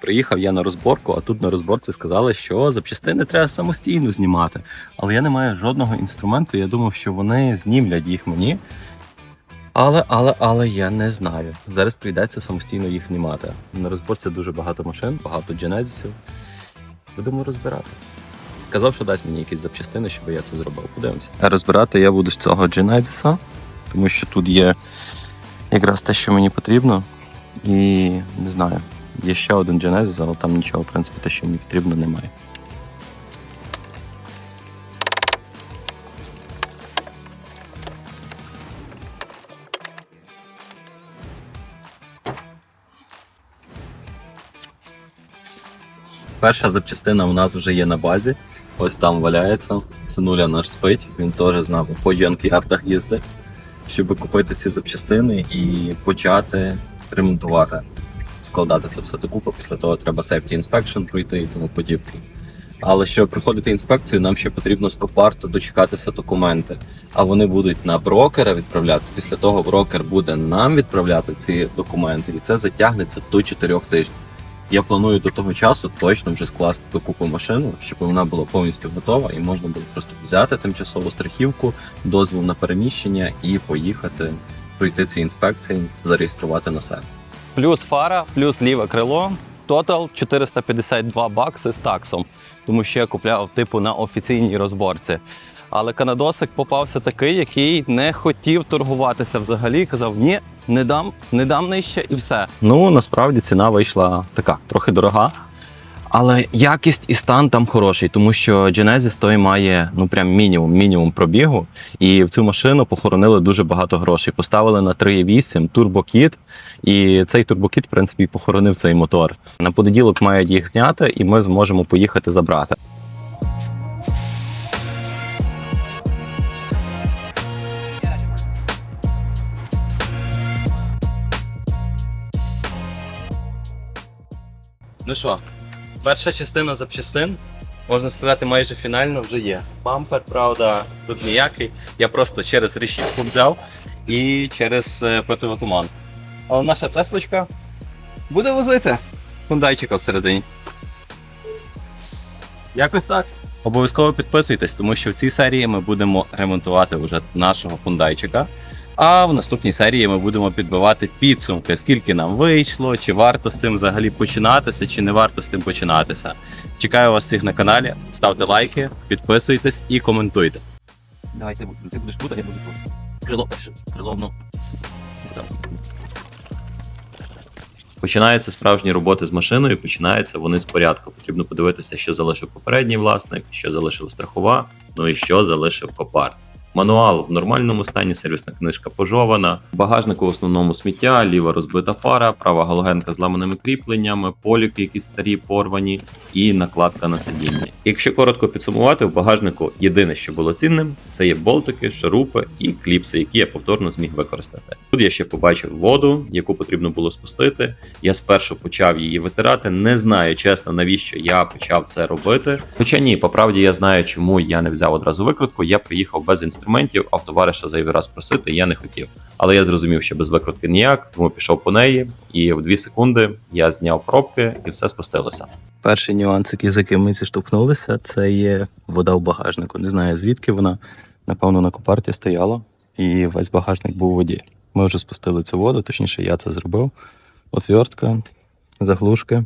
Приїхав я на розборку, а тут на розборці сказали, що запчастини треба самостійно знімати. Але я не маю жодного інструменту. Я думав, що вони знімлять їх мені. Але, але, але я не знаю. Зараз прийдеться самостійно їх знімати. На розборці дуже багато машин, багато дженезісів. Будемо розбирати. Казав, що дасть мені якісь запчастини, щоб я це зробив. Подивимося. Розбирати я буду з цього Genesis, тому що тут є якраз те, що мені потрібно. І не знаю, є ще один Genesis, але там нічого, в принципі, те, що мені потрібно, немає. Перша запчастина у нас вже є на базі. Ось там валяється. Синуля наш спить. Він теж з нами по джанк-ярдах їздить, щоб купити ці запчастини і почати ремонтувати, складати це все докупи. Після того треба safety inspection пройти і тому подібне. Але щоб проходити інспекцію, нам ще потрібно з Копарту дочекатися документи. А вони будуть на брокера відправлятися. Після того брокер буде нам відправляти ці документи, і це затягнеться до 4 тижнів. Я планую до того часу точно вже скласти докупу машину, щоб вона була повністю готова, і можна було просто взяти тимчасову страхівку, дозвіл на переміщення і поїхати пройти ці інспекції, зареєструвати на себе. Плюс фара, плюс ліве крило. Тотал 452 бакси з таксом, тому що я купляв типу на офіційній розборці. Але канадосик попався такий, який не хотів торгуватися взагалі. Казав: ні, не дам, не дам нижче і все. Ну насправді ціна вийшла така, трохи дорога. Але якість і стан там хороший, тому що Genesis той має ну прям мінімум, мінімум пробігу. І в цю машину похоронили дуже багато грошей. Поставили на 3.8 турбокіт, і цей турбокіт, в принципі, похоронив цей мотор. На понеділок мають їх зняти, і ми зможемо поїхати забрати. Ну що, перша частина запчастин, можна сказати, майже фінально вже є. Бампер, правда, тут ніякий. Я просто через решітку взяв і через е, противотуман. Але наша Теслочка буде возити фундайчика всередині. Якось так. Обов'язково підписуйтесь, тому що в цій серії ми будемо ремонтувати вже нашого фундайчика. А в наступній серії ми будемо підбивати підсумки, скільки нам вийшло, чи варто з цим взагалі починатися, чи не варто з цим починатися. Чекаю вас всіх на каналі. Ставте лайки, підписуйтесь і коментуйте. Давайте ти будеш тут, а я буду тут. Крило перше, крило, ну. Починаються справжні роботи з машиною, починаються вони з порядку. Потрібно подивитися, що залишив попередній власник, що залишила страхова, ну і що залишив копарт. Мануал в нормальному стані, сервісна книжка пожована, в багажнику в основному сміття, ліва розбита фара, права галогенка з ламаними кріпленнями, поліки якісь старі порвані і накладка на сидінні. Якщо коротко підсумувати, в багажнику єдине, що було цінним, це є болтики, шурупи і кліпси, які я повторно зміг використати. Тут я ще побачив воду, яку потрібно було спустити. Я спершу почав її витирати. Не знаю чесно, навіщо я почав це робити. Хоча ні, по правді я знаю, чому я не взяв одразу викрутку. Я приїхав без інструментів, а в товариша зайвий раз просити я не хотів. Але я зрозумів, що без викрутки ніяк, тому пішов по неї, і в дві секунди я зняв пробки і все спустилося. Перший нюанс, який з яким ми зіштовхнулися, це є вода в багажнику. Не знаю звідки вона. Напевно, на копарті стояла, і весь багажник був у воді. Ми вже спустили цю воду, точніше, я це зробив. Отвертка, заглушки.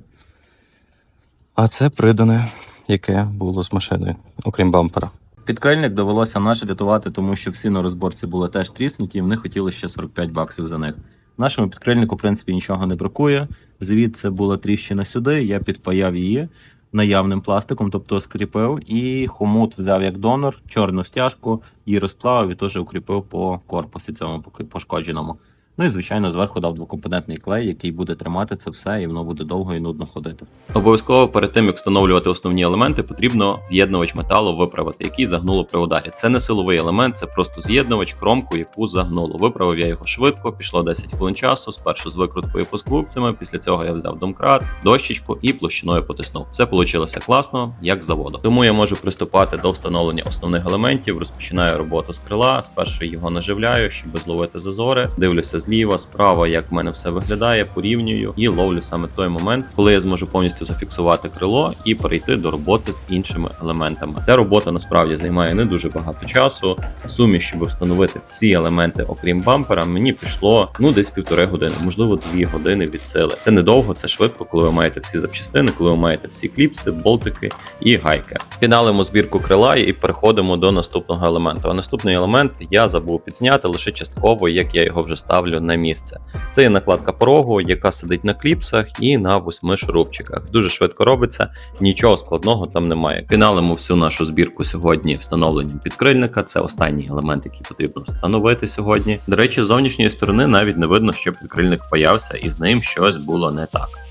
А це придане, яке було з машиною, окрім бампера. Підкрильник довелося наш рятувати, тому що всі на розборці були теж тріснуті, і вони хотіли ще 45 баксів за них. Нашому підкрильнику, в принципі, нічого не бракує. Звідси була тріщина сюди, я підпаяв її наявним пластиком, тобто скріпив, і хомут взяв як донор, чорну стяжку, її розплавив і теж укріпив по корпусі цьому пошкодженому. Ну і звичайно, зверху дав двокомпонентний клей, який буде тримати це все, і воно буде довго і нудно ходити. Обов'язково перед тим як встановлювати основні елементи, потрібно з'єднувач металу виправити, який загнуло при ударі. Це не силовий елемент, це просто з'єднувач, кромку, яку загнуло. Виправив я його швидко, пішло 10 хвилин часу. Спершу з викруткою по скрупцями. Після цього я взяв домкрат, дощечку і площиною потиснув. Все вийшло класно, як з заводу. Тому я можу приступати до встановлення основних елементів. Розпочинаю роботу з крила. Спершу його наживляю, щоб зловити зазори. Дивлюся зліва, справа, як в мене все виглядає, порівнюю і ловлю саме той момент, коли я зможу повністю зафіксувати крило і перейти до роботи з іншими елементами. Ця робота насправді займає не дуже багато часу. В сумі, щоб встановити всі елементи, окрім бампера, мені пішло ну десь півтори години, можливо, дві години від сили. Це недовго, це швидко, коли ви маєте всі запчастини, коли ви маєте всі кліпси, болтики і гайки. Фіналимо збірку крила і переходимо до наступного елементу. А наступний елемент я забув підзняти лише частково, як я його вже ставлю на місце. Це є накладка порогу, яка сидить на кліпсах і на восьми шурупчиках. Дуже швидко робиться, нічого складного там немає. Фіналимо всю нашу збірку сьогодні встановленням підкрильника. Це останній елемент, який потрібно встановити сьогодні. До речі, з зовнішньої сторони навіть не видно, що підкрильник появся, і з ним щось було не так.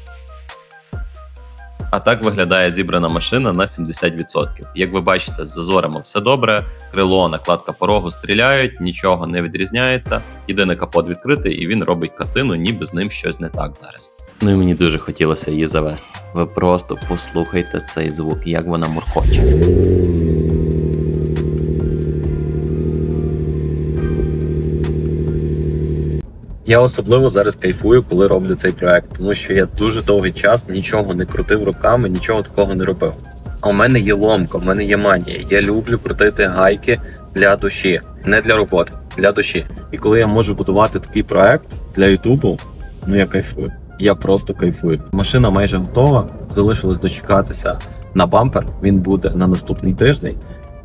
А так виглядає зібрана машина на 70%. Як ви бачите, з зазорами все добре, крило, накладка порогу стріляють, нічого не відрізняється. Єдине капот відкритий, і він робить картину, ніби з ним щось не так зараз. Ну і мені дуже хотілося її завести. Ви просто послухайте цей звук, як вона муркоче. Я особливо зараз кайфую, коли роблю цей проект, тому що я дуже довгий час нічого не крутив руками, нічого такого не робив. А у мене є ломка, у мене є манія. Я люблю крутити гайки для душі, не для роботи, для душі. І коли я можу будувати такий проект для Ютубу, ну я кайфую. Я просто кайфую. Машина майже готова. Залишилось дочекатися на бампер. Він буде на наступний тиждень,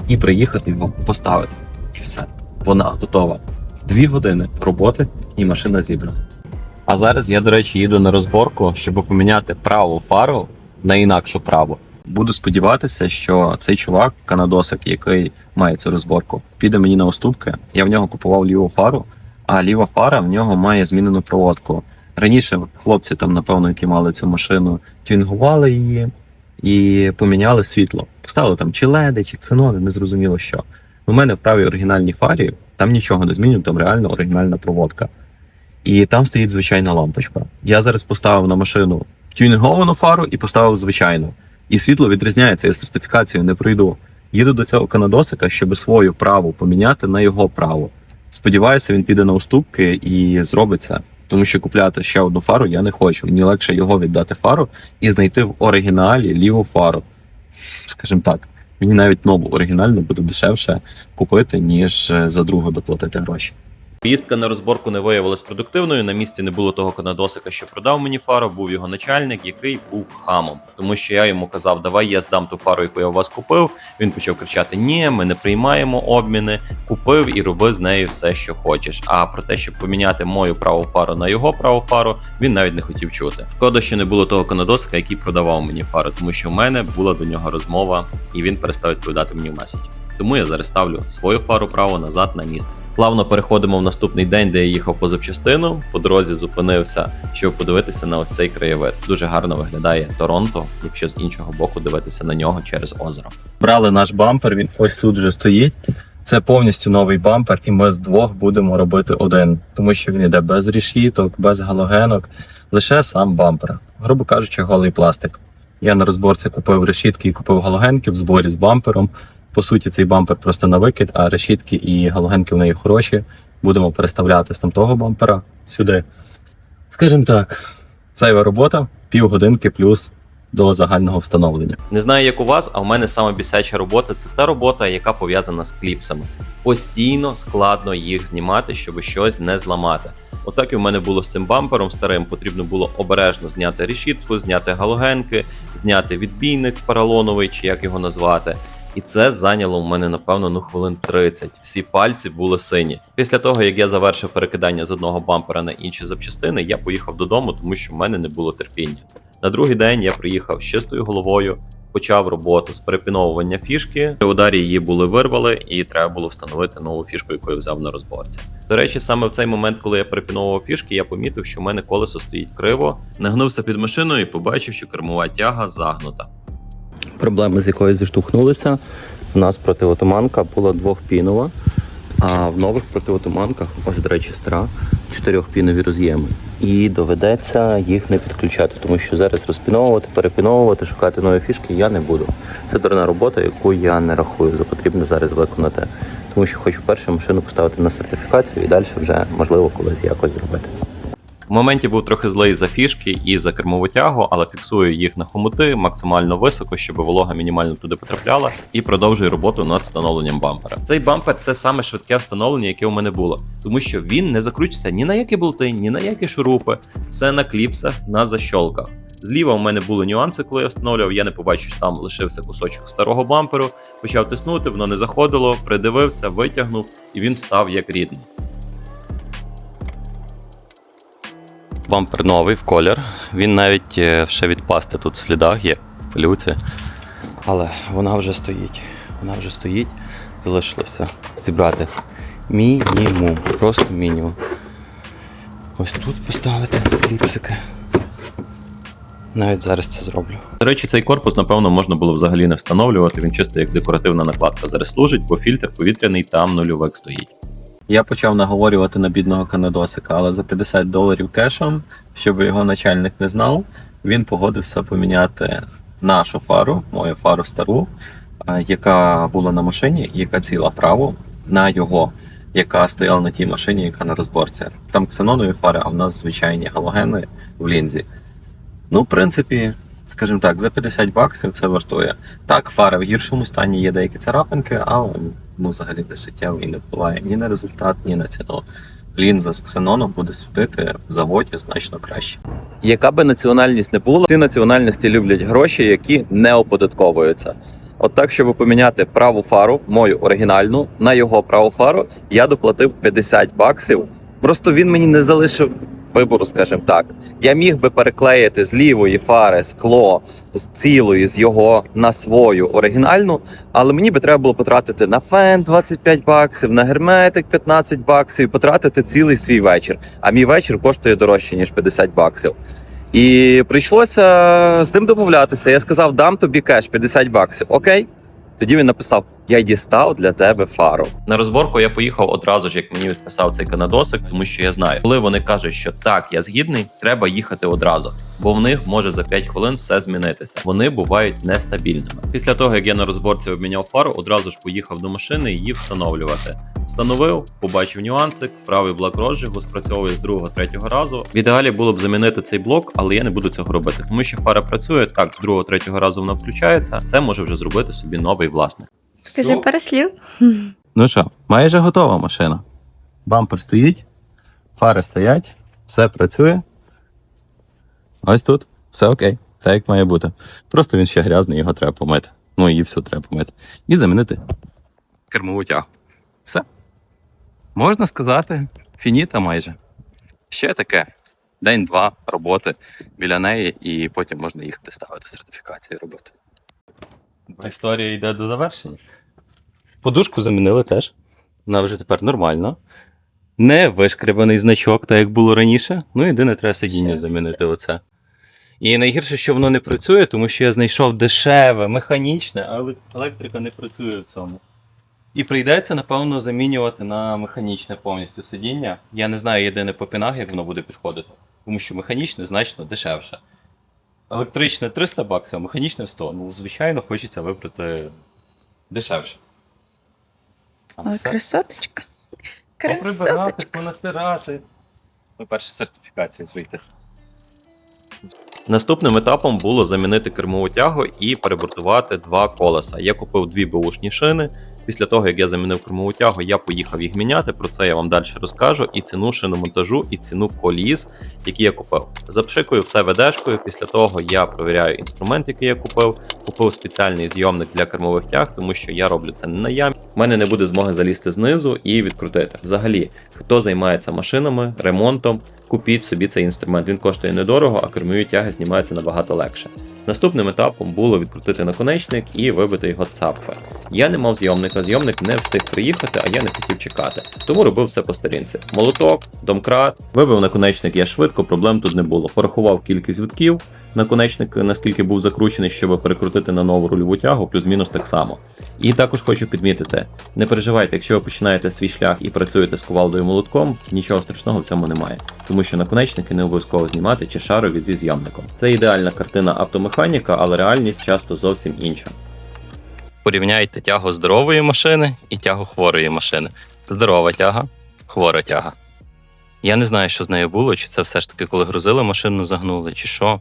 і приїхати його поставити. І все. Вона готова. Дві години роботи і машина зібрана. А зараз я, до речі, їду на розборку, щоб поміняти праву фару на інакшу праву. Буду сподіватися, що цей чувак, канадосик, який має цю розборку, піде мені на уступки. Я в нього купував ліву фару, а ліва фара в нього має змінену проводку. Раніше хлопці там, напевно, які мали цю машину, тюнгували її і поміняли світло. Поставили там чи леди, чи ксенони, не зрозуміло що. У мене в правій оригінальній фарі там нічого не змінюють, там реально оригінальна проводка. І там стоїть звичайна лампочка. Я зараз поставив на машину тюнінговану фару і поставив звичайну. І світло відрізняється, я сертифікацію не пройду. Їду до цього канадосика, щоб свою праву поміняти на його праву. Сподіваюся, він піде на уступки і зробить це. Тому що купляти ще одну фару я не хочу. Мені легше його віддати фару і знайти в оригіналі ліву фару. Скажімо так, мені навіть нову оригінальну буде дешевше купити, ніж е, за другу доплатити гроші. Поїздка на розборку не виявилась продуктивною. На місці не було того канадосика, що продав мені фару. Був його начальник, який був хамом. Тому що я йому казав, давай я здам ту фару, яку я у вас купив. Він почав кричати: Ні, ми не приймаємо обміни. Купив і роби з нею все, що хочеш. А про те, щоб поміняти мою праву фару на його праву фару, він навіть не хотів чути. Шкода, що не було того канадосика, який продавав мені фару, тому що в мене була до нього розмова, і він перестав відповідати мені в меседжі. Тому я зараз ставлю свою фару право назад на місце. Плавно переходимо в наступний день, де я їхав по запчастину. По дорозі зупинився, щоб подивитися на ось цей краєвид. Дуже гарно виглядає Торонто, якщо з іншого боку дивитися на нього через озеро. Брали наш бампер, він ось тут вже стоїть. Це повністю новий бампер, і ми з двох будемо робити один, тому що він йде без рішіток, без галогенок, лише сам бампер. Грубо кажучи, голий пластик. Я на розборці купив решітки і купив галогенки в зборі з бампером. По суті, цей бампер просто на викид, а решітки і галогенки в неї хороші. Будемо переставляти з там того бампера сюди. Скажімо так, зайва робота, півгодинки плюс до загального встановлення. Не знаю, як у вас, а в мене саме бісяча робота це та робота, яка пов'язана з кліпсами. Постійно складно їх знімати, щоб щось не зламати. Отак і в мене було з цим бампером старим. Потрібно було обережно зняти решітку, зняти галогенки, зняти відбійник поролоновий, чи як його назвати. І це зайняло у мене, напевно, ну хвилин 30. Всі пальці були сині. Після того, як я завершив перекидання з одного бампера на інші запчастини, я поїхав додому, тому що в мене не було терпіння. На другий день я приїхав з чистою головою, почав роботу з перепіновування фішки. При ударі її були вирвали, і треба було встановити нову фішку, яку я взяв на розборці. До речі, саме в цей момент, коли я перепіновував фішки, я помітив, що в мене колесо стоїть криво, нагнувся під машиною і побачив, що кермова тяга загнута. Проблема, з якою зіштовхнулися, у нас протиотуманка була двохпінова, а в нових протиотуманках, ось, до речі, стара, чотирьохпінові роз'єми. І доведеться їх не підключати, тому що зараз розпіновувати, перепіновувати, шукати нові фішки я не буду. Це дурна робота, яку я не рахую за потрібне зараз виконати. Тому що хочу першу машину поставити на сертифікацію і далі вже можливо колись якось зробити. В моменті був трохи злий за фішки і за кермову тягу, але фіксую їх на хомути максимально високо, щоб волога мінімально туди потрапляла, і продовжую роботу над встановленням бампера. Цей бампер це саме швидке встановлення, яке у мене було, тому що він не закручується ні на які болти, ні на які шурупи, все на кліпсах, на защолках. Зліва у мене були нюанси, коли я встановлював. Я не побачив, що там лишився кусочок старого бамперу. Почав тиснути, воно не заходило, придивився, витягнув, і він став як рідний. Бампер новий в колір. Він навіть е, ще від пасти тут в слідах є, в пилюці. Але вона вже стоїть. Вона вже стоїть. Залишилося зібрати мінімум. Просто мінімум. Ось тут поставити кліпсики. Навіть зараз це зроблю. До речі, цей корпус, напевно, можна було взагалі не встановлювати. Він чисто як декоративна накладка зараз служить, бо фільтр повітряний там нульовик стоїть. Я почав наговорювати на бідного канадосика, але за 50 доларів кешем, щоб його начальник не знав, він погодився поміняти нашу фару, мою фару стару, яка була на машині, яка ціла право, на його, яка стояла на тій машині, яка на розборці. Там ксенонові фари, а в нас звичайні галогени в лінзі. Ну, в принципі, скажімо так, за 50 баксів це вартує. Так, фара в гіршому стані є деякі царапинки, але ну, взагалі не суттєво і не впливає ні на результат, ні на ціну. Лінза з ксеноном буде світити в заводі значно краще. Яка би національність не була, ці національності люблять гроші, які не оподатковуються. От так, щоб поміняти праву фару, мою оригінальну, на його праву фару, я доплатив 50 баксів. Просто він мені не залишив вибору, скажімо так. Я міг би переклеїти з лівої фари скло з цілої з його на свою оригінальну, але мені би треба було потратити на фен 25 баксів, на герметик 15 баксів, і потратити цілий свій вечір. А мій вечір коштує дорожче, ніж 50 баксів. І прийшлося з ним домовлятися. Я сказав, дам тобі кеш 50 баксів. Окей. Тоді він написав: Я дістав для тебе фару. На розборку я поїхав одразу ж, як мені відписав цей канадосик, тому що я знаю, коли вони кажуть, що так, я згідний, треба їхати одразу, бо в них може за 5 хвилин все змінитися. Вони бувають нестабільними. Після того, як я на розборці обміняв фару, одразу ж поїхав до машини її встановлювати. Встановив, побачив нюансик, правий блок розжигу спрацьовує з другого, третього разу. В ідеалі було б замінити цей блок, але я не буду цього робити, тому що фара працює так, з другого, третього разу вона включається. Це може вже зробити собі новий власник. Скажи пару слів. Ну що, майже готова машина. Бампер стоїть, фари стоять, все працює. Ось тут, все окей, так як має бути. Просто він ще грязний, його треба помити. Ну, її всю треба помити. І замінити кермову тягу. Все. Можна сказати, фініта майже. Ще таке. День-два роботи біля неї, і потім можна їхати ставити сертифікацію робити. Історія йде до завершення. Подушку замінили теж. Вона вже тепер нормальна. Не вишкребаний значок, так як було раніше. Ну, єдине, треба сидіння замінити оце. І найгірше, що воно не працює, тому що я знайшов дешеве, механічне, але електрика не працює в цьому. І прийдеться, напевно, замінювати на механічне повністю сидіння. Я не знаю єдине по пінах, як воно буде підходити. Тому що механічне значно дешевше. Електричне 300 баксів, а механічне 100. Ну, звичайно, хочеться вибрати дешевше. А Ой, все. красоточка. Поприбирати, Красоточка. понатирати. Ну, перше сертифікацію прийти. Наступним етапом було замінити кермову тягу і перебортувати два колеса. Я купив дві беушні шини. Після того, як я замінив кермову тягу, я поїхав їх міняти. Про це я вам далі розкажу. І ціну шиномонтажу, і ціну коліс, які я купив. Запшикую все ведешкою. Після того я провіряю інструмент, який я купив. Купив спеціальний зйомник для кермових тяг, тому що я роблю це не на ямі. У мене не буде змоги залізти знизу і відкрутити. Взагалі, хто займається машинами, ремонтом, купіть собі цей інструмент. Він коштує недорого, а кермові тяги знімаються набагато легше. Наступним етапом було відкрутити наконечник і вибити його цапфи. Я не мав зйомника, зйомник не встиг приїхати, а я не хотів чекати. Тому робив все по старінці. Молоток, домкрат. Вибив наконечник я швидко, проблем тут не було. Порахував кількість витків. Наконечник наскільки був закручений, щоб перекрутити на нову рульову тягу, плюс-мінус так само. І також хочу підмітити: не переживайте, якщо ви починаєте свій шлях і працюєте з кувалдою молотком, нічого страшного в цьому немає, тому що наконечники не обов'язково знімати чи шарові зі зйомником. Це ідеальна картина автомеханіка, але реальність часто зовсім інша. Порівняйте тягу здорової машини і тягу хворої машини. Здорова тяга, хвора тяга. Я не знаю, що з нею було, чи це все ж таки, коли грузили машину, загнули, чи що.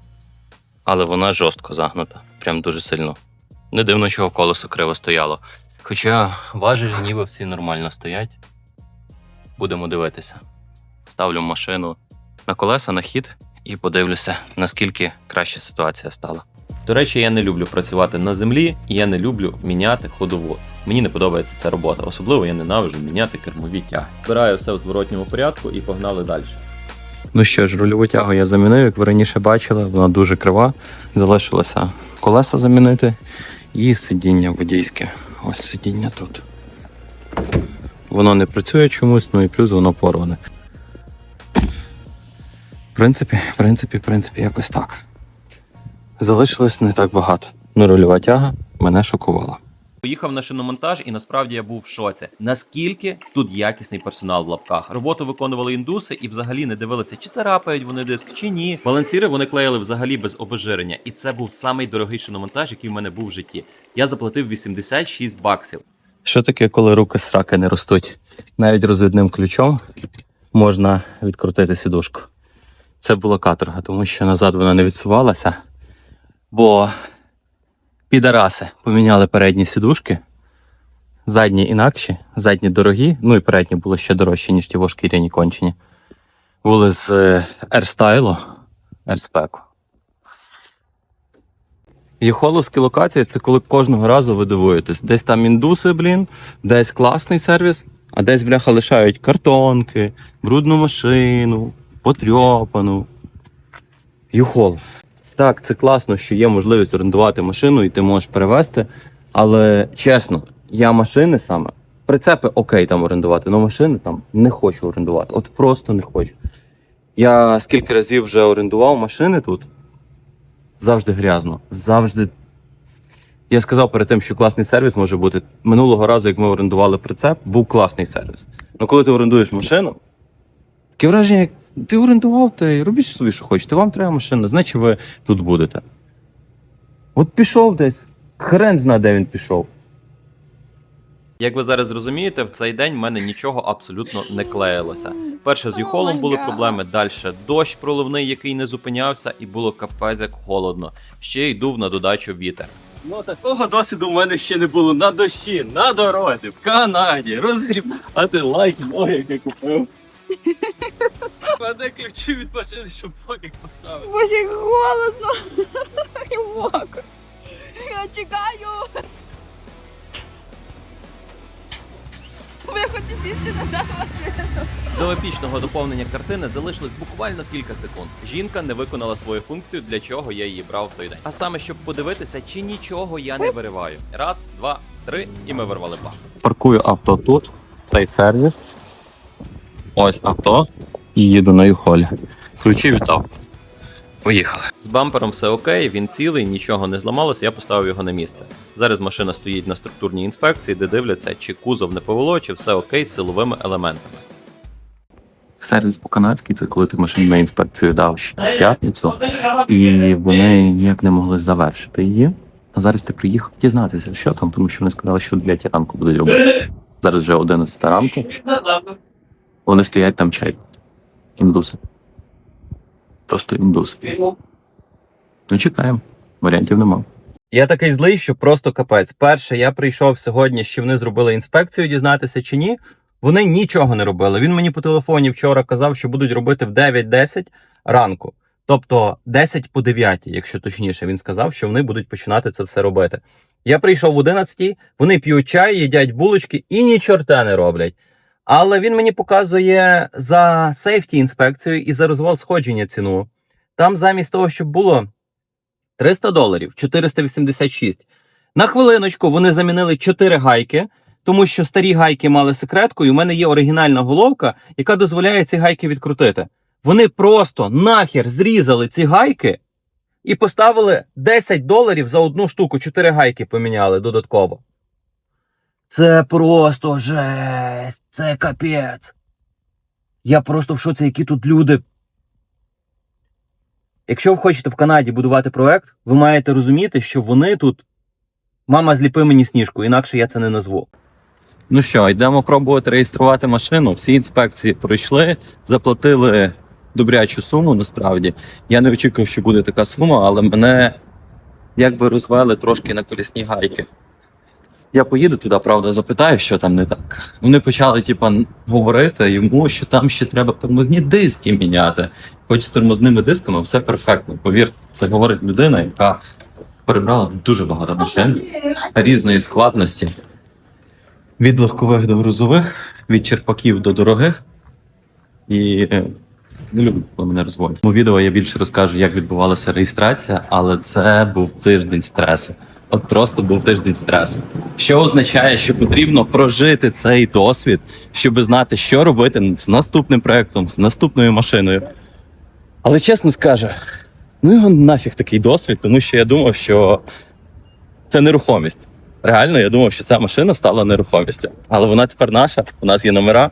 Але вона жорстко загнута, прям дуже сильно. Не дивно, чого колесо криво стояло. Хоча важелі ніби всі нормально стоять. Будемо дивитися. Ставлю машину на колеса, на хід і подивлюся, наскільки краща ситуація стала. До речі, я не люблю працювати на землі, і я не люблю міняти ходову. Мені не подобається ця робота. Особливо я ненавиджу міняти кермові тяги. Збираю все в зворотньому порядку і погнали далі. Ну що ж, рульову тягу я замінив, як ви раніше бачили, вона дуже крива. Залишилося колеса замінити і сидіння водійське. Ось сидіння тут. Воно не працює чомусь, ну і плюс воно порване. В принципі, в принципі, в принципі, якось так. Залишилось не так багато. Ну, рульова тяга мене шокувала. Поїхав на шиномонтаж, і насправді я був в шоці. Наскільки тут якісний персонал в лапках. Роботу виконували індуси і взагалі не дивилися, чи царапають вони диск, чи ні. Балансіри вони клеїли взагалі без обезжирення. І це був самий дорогий шиномонтаж, який в мене був в житті. Я заплатив 86 баксів. Що таке, коли руки з сраки не ростуть? Навіть розвідним ключом можна відкрутити сідушку. Це була каторга, тому що назад вона не відсувалася. Бо підараси поміняли передні сідушки. Задні інакші, задні дорогі, ну і передні були ще дорожчі, ніж ті вошкіряні кончені. Були з е, Airstyle, Airspec. Єхоловські локації це коли кожного разу ви дивуєтесь. Десь там індуси, блін, десь класний сервіс, а десь, бляха, лишають картонки, брудну машину, потрьопану. Юхол. Так, це класно, що є можливість орендувати машину і ти можеш перевезти. Але чесно, я машини саме. Прицепи окей там орендувати, але машини там не хочу орендувати. От просто не хочу. Я скільки разів вже орендував машини тут, завжди грязно. Завжди. Я сказав перед тим, що класний сервіс може бути. Минулого разу, як ми орендували прицеп, був класний сервіс. Ну коли ти орендуєш машину, таке враження, як ти орендував, ти робіть собі, що хочете. Вам треба машина, значить ви тут будете. От пішов десь. Хрен зна, де він пішов. Як ви зараз розумієте, в цей день в мене нічого абсолютно не клеїлося. Перше з юхолом були проблеми, далі дощ проливний, який не зупинявся, і було капець як холодно. Ще й дув на додачу вітер. Ну такого досвіду в мене ще не було на дощі, на дорозі, в Канаді, розгріб, а ти лайки ноги, як купив. Мене ключі від машини, щоб фокік поставити. Боже, як голосно. І мокро. Я чекаю. Я хочу сісти назад в машину. До епічного доповнення картини залишилось буквально кілька секунд. Жінка не виконала свою функцію, для чого я її брав в той день. А саме, щоб подивитися, чи нічого я не вириваю. Раз, два, три, і ми вирвали бак. Паркую авто тут, цей сервіс. Ось авто. І їду на юхолі. Ключі віддав. Поїхали. З бампером все окей, він цілий, нічого не зламалося, я поставив його на місце. Зараз машина стоїть на структурній інспекції, де дивляться, чи кузов не повело, чи все окей з силовими елементами. Сервіс по-канадськи це коли ти машину на інспекцію дав ще п'ятницю, і вони ніяк не могли завершити її. А зараз ти приїхав дізнатися, що там, тому що вони сказали, що для ранку будуть робити. Зараз вже 11 ранку. Вони стоять там чай. Індуси. Просто індуси. Ну, чекаємо. Варіантів нема. Я такий злий, що просто капець. Перше, я прийшов сьогодні, що вони зробили інспекцію, дізнатися чи ні. Вони нічого не робили. Він мені по телефоні вчора казав, що будуть робити в 9-10 ранку. Тобто 10 по 9, якщо точніше, він сказав, що вони будуть починати це все робити. Я прийшов в 11, вони п'ють чай, їдять булочки і ні чорта не роблять. Але він мені показує за сейфті інспекцію і за розвал сходження ціну. Там замість того, щоб було 300 доларів, 486. На хвилиночку вони замінили 4 гайки, тому що старі гайки мали секретку, і у мене є оригінальна головка, яка дозволяє ці гайки відкрутити. Вони просто нахер зрізали ці гайки і поставили 10 доларів за одну штуку, 4 гайки поміняли додатково. Це просто жесть, це капець. Я просто в шоці, які тут люди. Якщо ви хочете в Канаді будувати проект, ви маєте розуміти, що вони тут. Мама, зліпи мені сніжку, інакше я це не назву. Ну що, йдемо пробувати реєструвати машину. Всі інспекції пройшли, заплатили добрячу суму. Насправді я не очікував, що буде така сума, але мене якби розвели трошки на колісні гайки. Я поїду туди, правда, запитаю, що там не так. Вони почали, типа, говорити йому, що там ще треба тормозні диски міняти. Хоч з тормозними дисками все перфектно. Повір, це говорить людина, яка перебрала дуже багато машин різної складності. Від легкових до грузових, від черпаків до дорогих. І е, не люблю, коли мене розводять. У відео я більше розкажу, як відбувалася реєстрація, але це був тиждень стресу. От просто був тиждень стресу. Що означає, що потрібно прожити цей досвід, щоб знати, що робити з наступним проектом, з наступною машиною. Але чесно скажу, ну його нафіг такий досвід, тому що я думав, що це нерухомість. Реально, я думав, що ця машина стала нерухомістю. Але вона тепер наша, у нас є номера.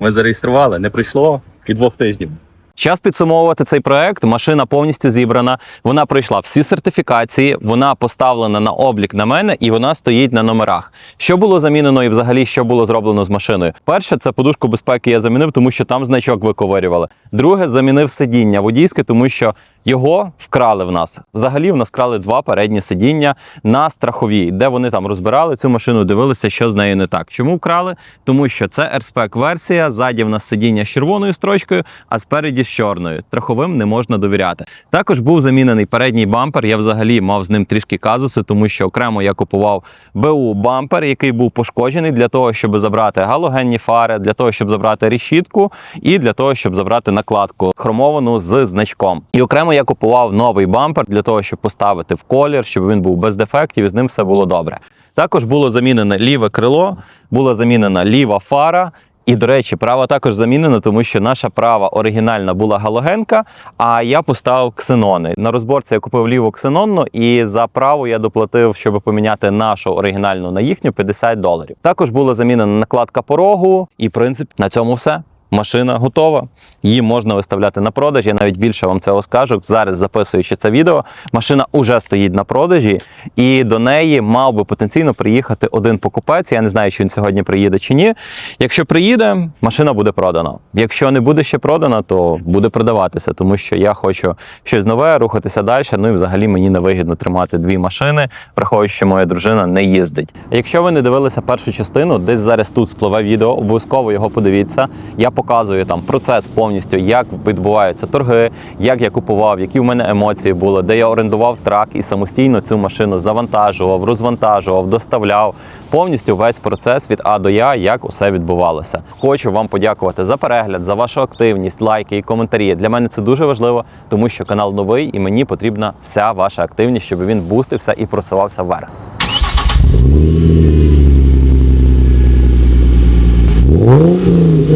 Ми зареєстрували, не пройшло і двох тижнів. Час підсумовувати цей проект. Машина повністю зібрана. Вона пройшла всі сертифікації, вона поставлена на облік на мене і вона стоїть на номерах. Що було замінено і взагалі що було зроблено з машиною? Перше, це подушку безпеки я замінив, тому що там значок виковирювали. Друге, замінив сидіння водійське, тому що його вкрали в нас. Взагалі, в нас крали два передні сидіння на страховій, де вони там розбирали цю машину, дивилися, що з нею не так. Чому вкрали? Тому що це Airspec версія. Ззаді в нас сидіння з червоною строчкою, а спереді з чорною. Страховим не можна довіряти. Також був замінений передній бампер. Я взагалі мав з ним трішки казуси, тому що окремо я купував БУ бампер, який був пошкоджений для того, щоб забрати галогенні фари, для того, щоб забрати решітку, і для того, щоб забрати накладку хромовану з значком. І окремо я купував новий бампер для того, щоб поставити в колір, щоб він був без дефектів і з ним все було добре. Також було замінене ліве крило, була замінена ліва фара. І, до речі, права також замінена, тому що наша права оригінальна була галогенка, а я поставив ксенони. На розборці я купив ліву ксенонну, і за праву я доплатив, щоб поміняти нашу оригінальну на їхню 50 доларів. Також була замінена накладка порогу, і в принципі на цьому все. Машина готова, її можна виставляти на продаж. Я навіть більше вам цього скажу. Зараз записуючи це відео, машина уже стоїть на продажі, і до неї мав би потенційно приїхати один покупець. Я не знаю, чи він сьогодні приїде чи ні. Якщо приїде, машина буде продана. Якщо не буде ще продана, то буде продаватися, тому що я хочу щось нове, рухатися далі. Ну і взагалі мені невигідно тримати дві машини, враховуючи, що моя дружина не їздить. Якщо ви не дивилися першу частину, десь зараз тут спливе відео, обов'язково його подивіться. Я показую там процес повністю, як відбуваються торги, як я купував, які в мене емоції були, де я орендував трак і самостійно цю машину завантажував, розвантажував, доставляв. Повністю весь процес від А до Я, як усе відбувалося. Хочу вам подякувати за перегляд, за вашу активність, лайки і коментарі. Для мене це дуже важливо, тому що канал новий і мені потрібна вся ваша активність, щоб він бустився і просувався вверх.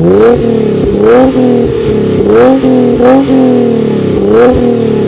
Thank you.